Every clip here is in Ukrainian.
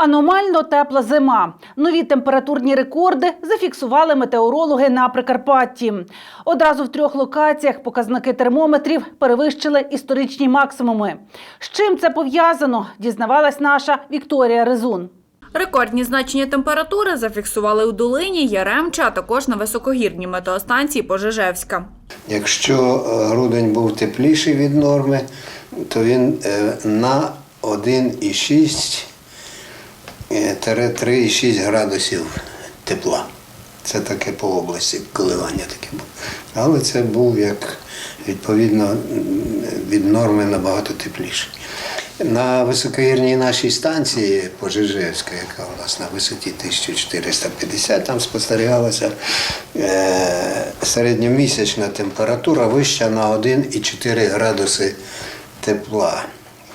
Аномально тепла зима. Нові температурні рекорди зафіксували метеорологи на Прикарпатті. Одразу в трьох локаціях показники термометрів перевищили історичні максимуми. З чим це пов'язано, дізнавалась наша Вікторія Резун. Рекордні значення температури зафіксували у долині, Яремча, а також на високогірній метеостанції Пожежевська. Якщо е, грудень був тепліший від норми, то він е, на 1,6 е, тире 3,6 градусів тепла. Це таке по області, коливання таке було. Але це був як відповідно від норми набагато тепліший. На високогірній нашій станції Пожежевська, яка у нас на висоті 1450, там спостерігалася е, середньомісячна температура вища на 1,4 градуси тепла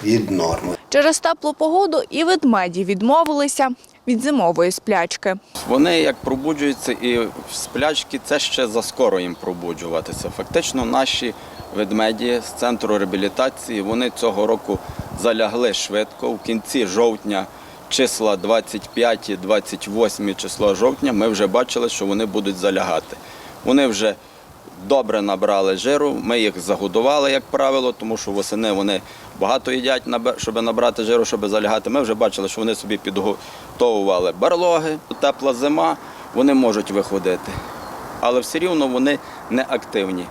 від норми. Через теплу погоду і ведмеді відмовилися від зимової сплячки. Вони як пробуджуються і в сплячки, це ще заскоро їм пробуджуватися. Фактично, наші ведмеді з центру реабілітації вони цього року залягли швидко. В кінці жовтня, числа 25-28 число жовтня, ми вже бачили, що вони будуть залягати. Вони вже добре набрали жиру. Ми їх загодували, як правило, тому що восени вони багато їдять, щоб набрати жиру, щоб залягати. Ми вже бачили, що вони собі підготовували барлоги. Тепла зима, вони можуть виходити, але все рівно вони не активні.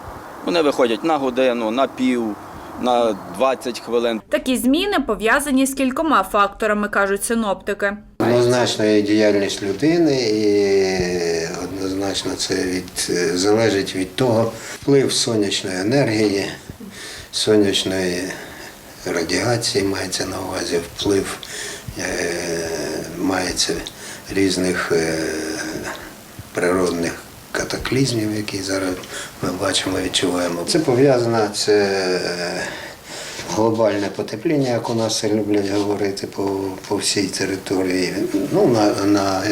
Вони виходять на годину, на пів, на 20 хвилин. Такі зміни пов'язані з кількома факторами, кажуть синоптики. Однозначно є діяльність людини, і однозначно це від, залежить від того вплив сонячної енергії, сонячної радіації мається на увазі, вплив е, мається різних е, природних катаклізмів, які зараз ми бачимо, відчуваємо. Це пов'язано це. е, глобальне потепління, як у нас люблять говорити по, по всій території, ну, на, на,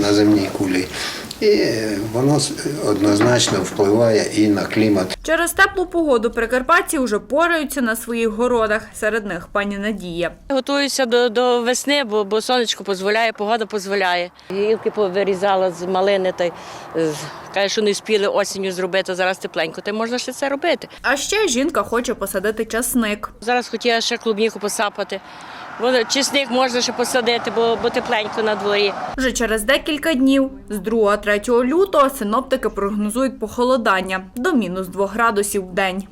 на земній кулі. І воно однозначно впливає і на клімат. Через теплу погоду прикарпатці вже пораються на своїх городах. Серед них пані Надія. Готуюся до, до весни, бо, бо сонечко дозволяє, погода дозволяє. Гілки повирізала з малини та з- каже, що не спіли осінню зробити, зараз тепленько, та й можна ще це робити. А ще жінка хоче посадити часник. Зараз хотіла ще клубніку посапати. Бо чесник можна ще посадити, бо, бо тепленько на дворі. Вже через декілька днів, з 2-3 лютого, синоптики прогнозують похолодання до мінус 2 градусів в день.